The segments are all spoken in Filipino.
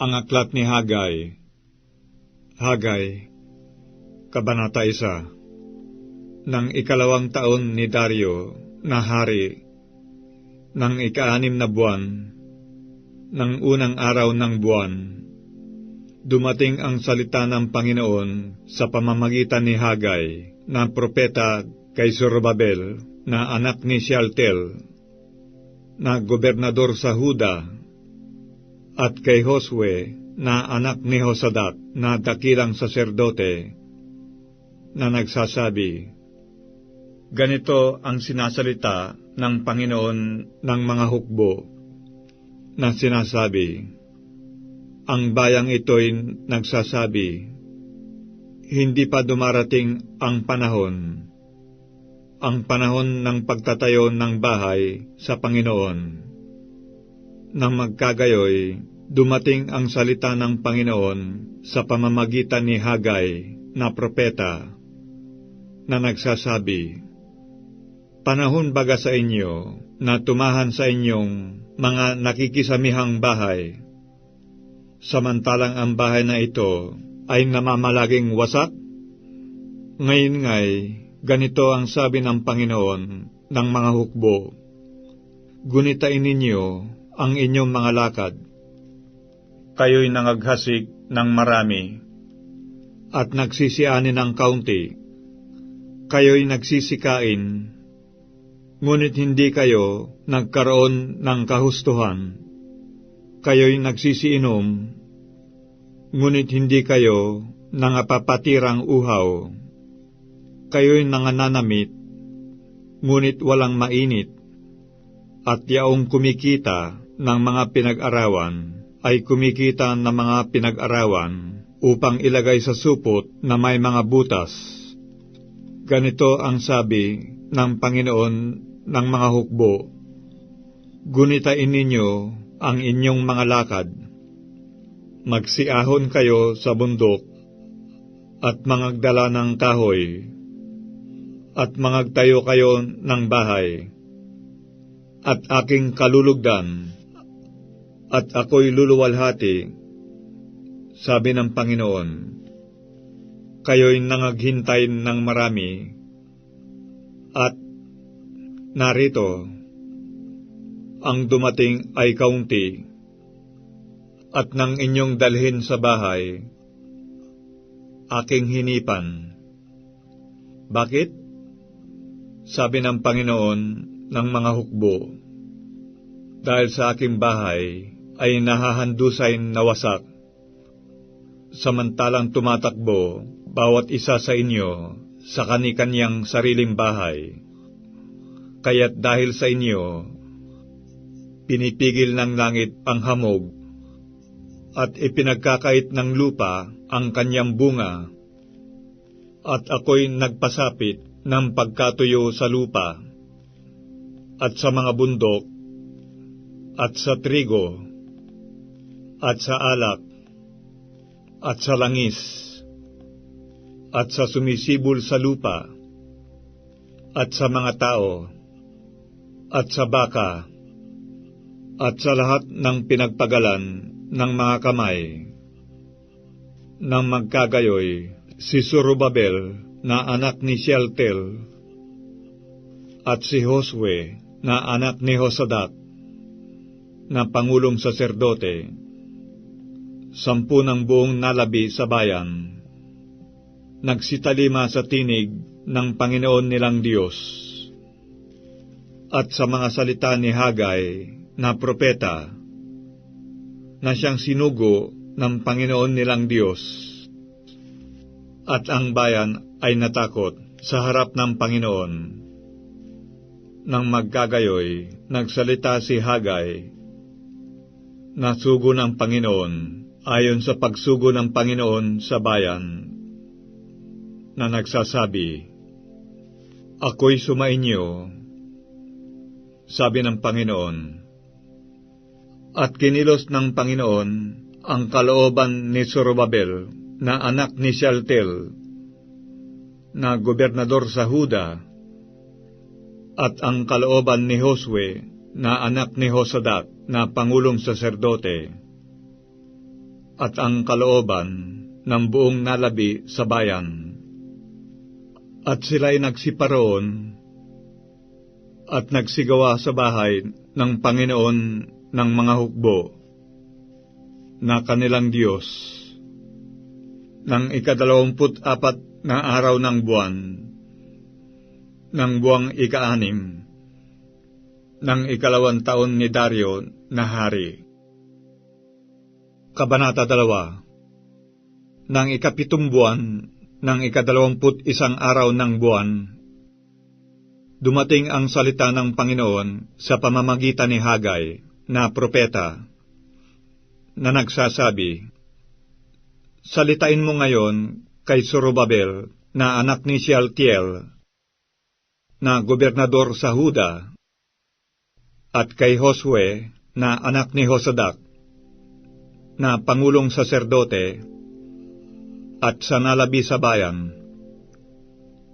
Ang aklat ni Hagay. Hagay Kabanata 1 Nang ikalawang taon ni Dario na hari, nang ikaanim na buwan, ng unang araw ng buwan, dumating ang salita ng Panginoon sa pamamagitan ni Hagay na propeta kay Zorobabel na anak ni Shealtel, na gobernador sa Huda, at kay Josue na anak ni Hosadat na dakilang saserdote, na nagsasabi, Ganito ang sinasalita ng Panginoon ng mga hukbo, na sinasabi, Ang bayang ito'y nagsasabi, Hindi pa dumarating ang panahon, ang panahon ng pagtatayo ng bahay sa Panginoon. Nang magkagayoy, dumating ang salita ng Panginoon sa pamamagitan ni Hagay na propeta na nagsasabi, Panahon baga sa inyo na tumahan sa inyong mga nakikisamihang bahay, samantalang ang bahay na ito ay namamalaging wasak? Ngayon nga'y ganito ang sabi ng Panginoon ng mga hukbo, Gunitain ninyo ang inyong mga lakad. Kayo'y nangaghasik ng marami at nagsisiani ng kaunti. Kayo'y nagsisikain, ngunit hindi kayo nagkaroon ng kahustuhan. Kayo'y nagsisiinom, ngunit hindi kayo nangapapatirang uhaw. Kayo'y nangananamit, ngunit walang mainit. At yaong kumikita ng mga pinag-arawan ay kumikita ng mga pinag-arawan upang ilagay sa supot na may mga butas. Ganito ang sabi ng Panginoon ng mga hukbo, Gunitain ninyo ang inyong mga lakad. Magsiahon kayo sa bundok at mangagdala ng kahoy at mangagtayo kayo ng bahay at aking kalulugdan at ako'y luluwalhati, sabi ng Panginoon. Kayo'y nangaghintay ng marami at narito, ang dumating ay kaunti, at nang inyong dalhin sa bahay, aking hinipan. Bakit? Sabi ng Panginoon ng mga hukbo, dahil sa aking bahay ay nahahandusay na wasak, samantalang tumatakbo bawat isa sa inyo sa kanikanyang sariling bahay. Kaya't dahil sa inyo, pinipigil ng langit ang hamog at ipinagkakait ng lupa ang kanyang bunga at ako'y nagpasapit ng pagkatuyo sa lupa at sa mga bundok at sa trigo at sa alak at sa langis at sa sumisibol sa lupa at sa mga tao at sa baka at sa lahat ng pinagpagalan ng mga kamay. Nang magkagayoy, si Surubabel na anak ni Shealtel at si Josue na anak ni Hosadat na pangulong saserdote, sampu ng buong nalabi sa bayan, nagsitalima sa tinig ng Panginoon nilang Diyos. At sa mga salita ni Hagay na propeta, na siyang sinugo ng Panginoon nilang Diyos. At ang bayan ay natakot sa harap ng Panginoon. Nang magkagayoy, nagsalita si Hagay, na sugo ng Panginoon ayon sa pagsugo ng Panginoon sa bayan, na nagsasabi, Ako'y sumainyo, sabi ng Panginoon. At kinilos ng Panginoon ang kalooban ni Zorobabel na anak ni Shealtel, na gobernador sa Huda, at ang kalooban ni Josue na anak ni Hosadat na pangulong saserdote, at ang kalooban ng buong nalabi sa bayan. At sila'y nagsiparoon at nagsigawa sa bahay ng Panginoon ng mga hukbo na kanilang Diyos. Nang ikadalawamput apat na araw ng buwan, ng buwang ika-anim, ng ikalawang taon ni Dario na hari. Kabanata 2 Nang ikapitong buwan, ng ikadalawamput isang araw ng buwan, dumating ang salita ng Panginoon sa pamamagitan ni Hagay na propeta na nagsasabi, Salitain mo ngayon kay Zorobabel na anak ni Shealtiel na gobernador sa Huda at kay Josue na anak ni Hosadak na pangulong saserdote at sa nalabi sa bayan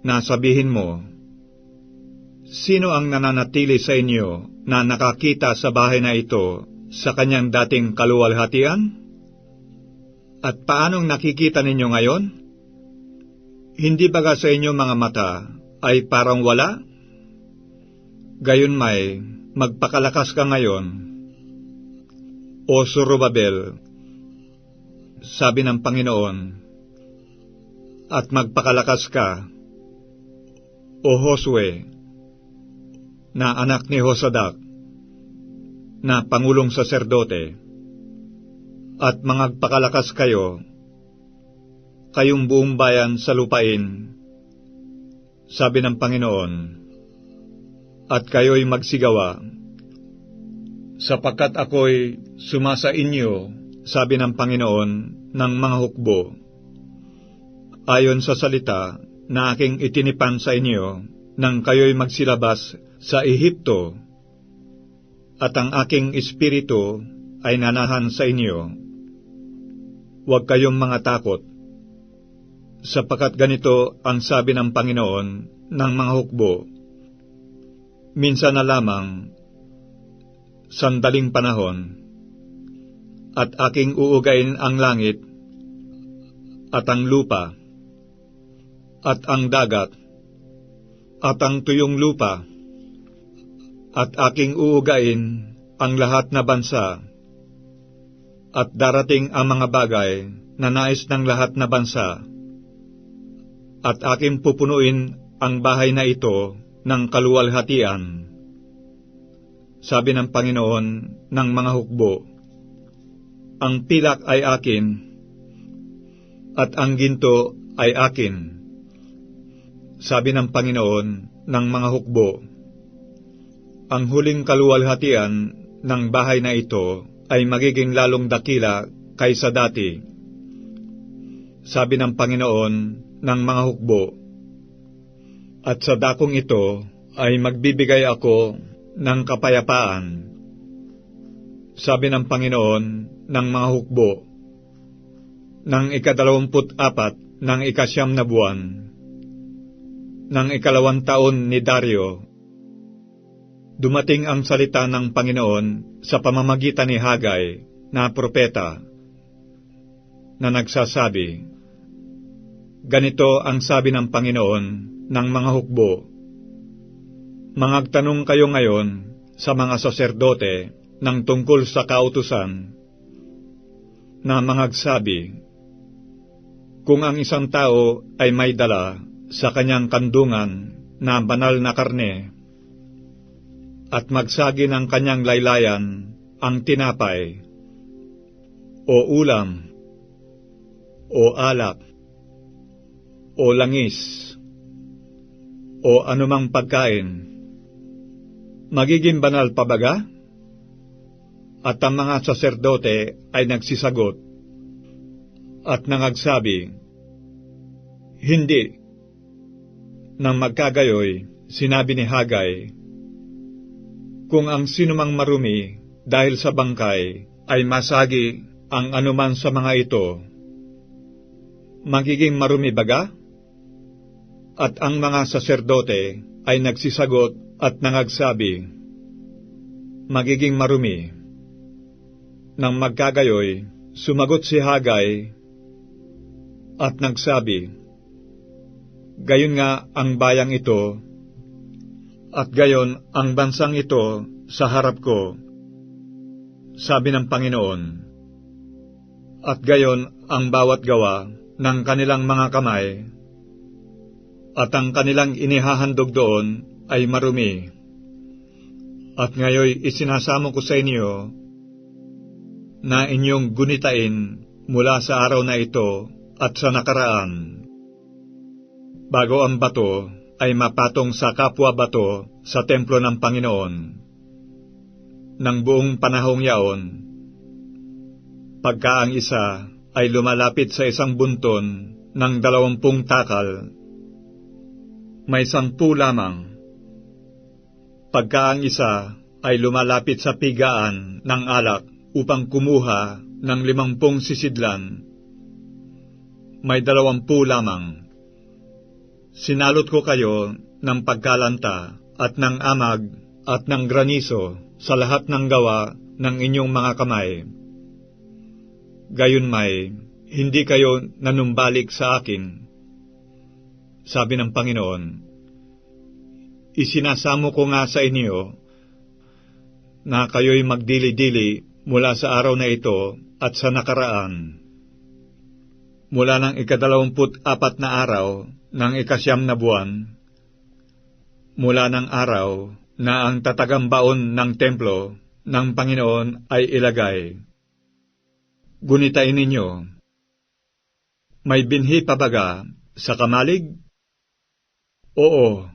na sabihin mo, Sino ang nananatili sa inyo na nakakita sa bahay na ito sa kanyang dating kaluwalhatian? At paanong nakikita ninyo ngayon? Hindi baga sa inyo mga mata ay parang wala? Gayon may, magpakalakas ka ngayon. O Surubabel, sabi ng Panginoon, at magpakalakas ka, O Josue, na anak ni Hosadak, na pangulong saserdote, at mangagpakalakas kayo, kayong buong bayan sa lupain, sabi ng Panginoon, at kayo'y magsigawa, sapagkat ako'y sumasa inyo, sabi ng Panginoon, ng mga hukbo, ayon sa salita na aking itinipan sa inyo, nang kayo'y magsilabas sa Ehipto, at ang aking espiritu ay nanahan sa inyo. Huwag kayong mga takot, sapagkat ganito ang sabi ng Panginoon ng mga hukbo. Minsan na lamang, sandaling panahon, at aking uugain ang langit, at ang lupa, at ang dagat, at ang tuyong lupa, at aking uugain ang lahat na bansa, at darating ang mga bagay na nais ng lahat na bansa, at aking pupunuin ang bahay na ito ng kaluwalhatian. Sabi ng Panginoon ng mga hukbo, ang pilak ay akin, at ang ginto ay akin. Sabi ng Panginoon ng mga hukbo, ang huling kaluwalhatian ng bahay na ito ay magiging lalong dakila kaysa dati. Sabi ng Panginoon ng mga hukbo, At sa dakong ito ay magbibigay ako ng kapayapaan. Sabi ng Panginoon ng mga hukbo, ng ikadalawamput apat ng ikasyam na buwan, ng ikalawang taon ni Dario, dumating ang salita ng Panginoon sa pamamagitan ni Hagay na propeta na nagsasabi, Ganito ang sabi ng Panginoon ng mga hukbo, Mangagtanong kayo ngayon sa mga saserdote ng tungkol sa kautusan na mangagsabi, Kung ang isang tao ay may dala sa kanyang kandungan na banal na karne, at magsagi ng kanyang laylayan ang tinapay, o ulam, o alak, o langis, o anumang pagkain. Magiging banal pa baga? At ang mga saserdote ay nagsisagot at nangagsabi, Hindi. Nang magkagayoy, sinabi ni Hagay, kung ang sinumang marumi dahil sa bangkay ay masagi ang anuman sa mga ito, magiging marumi baga? At ang mga saserdote ay nagsisagot at nangagsabi, magiging marumi. Nang magkagayoy, Sumagot si Hagay at nagsabi, Gayon nga ang bayang ito, at gayon ang bansang ito sa harap ko, sabi ng Panginoon. At gayon ang bawat gawa ng kanilang mga kamay, at ang kanilang inihahandog doon ay marumi. At ngayoy isinasamo ko sa inyo na inyong gunitain mula sa araw na ito at sa nakaraan. Bago ang bato ay mapatong sa kapwa bato sa templo ng Panginoon. Nang buong panahong yaon, pagka ang isa ay lumalapit sa isang bunton ng dalawampung takal, may sangpu lamang. Pagka ang isa ay lumalapit sa pigaan ng alak upang kumuha ng limampung sisidlan, may dalawampu lamang. Sinalot ko kayo ng pagkalanta at ng amag at ng graniso sa lahat ng gawa ng inyong mga kamay. Gayon may, hindi kayo nanumbalik sa akin. Sabi ng Panginoon, Isinasamo ko nga sa inyo na kayo'y magdili-dili mula sa araw na ito at sa nakaraan. Mula ng ikadalawamput apat na araw ng ikasyam na buwan, mula ng araw na ang tatagambaon ng templo ng Panginoon ay ilagay. Gunitain ninyo, may binhi pa baga sa kamalig? Oo,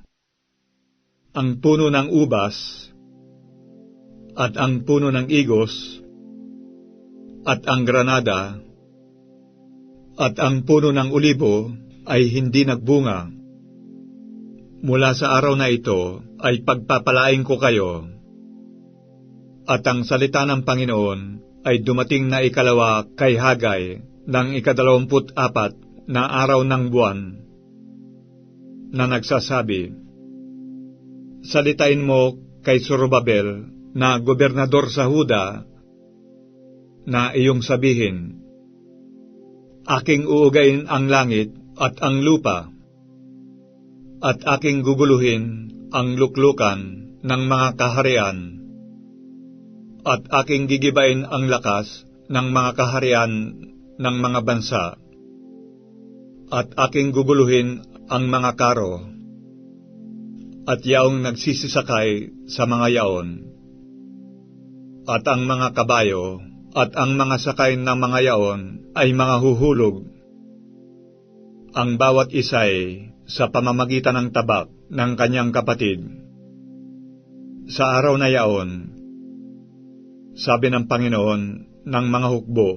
ang puno ng ubas at ang puno ng igos at ang granada at ang puno ng ulibo ay hindi nagbunga. Mula sa araw na ito ay pagpapalaing ko kayo. At ang salita ng Panginoon ay dumating na ikalawa kay Hagay ng ikadalawamput apat na araw ng buwan na nagsasabi, Salitain mo kay Zorobabel na gobernador sa Huda na iyong sabihin, Aking uugain ang langit at ang lupa, at aking guguluhin ang luklukan ng mga kaharian, at aking gigibain ang lakas ng mga kaharian ng mga bansa, at aking guguluhin ang mga karo, at yaong nagsisisakay sa mga yaon, at ang mga kabayo, at ang mga sakay ng mga yaon ay mga huhulog. Ang bawat isay sa pamamagitan ng tabak ng kanyang kapatid. Sa araw na yaon, sabi ng Panginoon ng mga hukbo,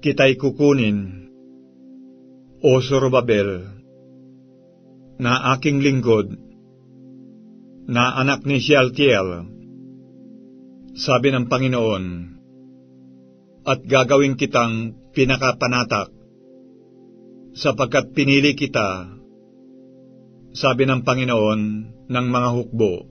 Kita'y kukunin, O Zorobabel, na aking lingkod, na anak ni Shealtiel, sabi ng Panginoon, at gagawin kitang pinakapanatak, sapagkat pinili kita, sabi ng Panginoon ng mga hukbo.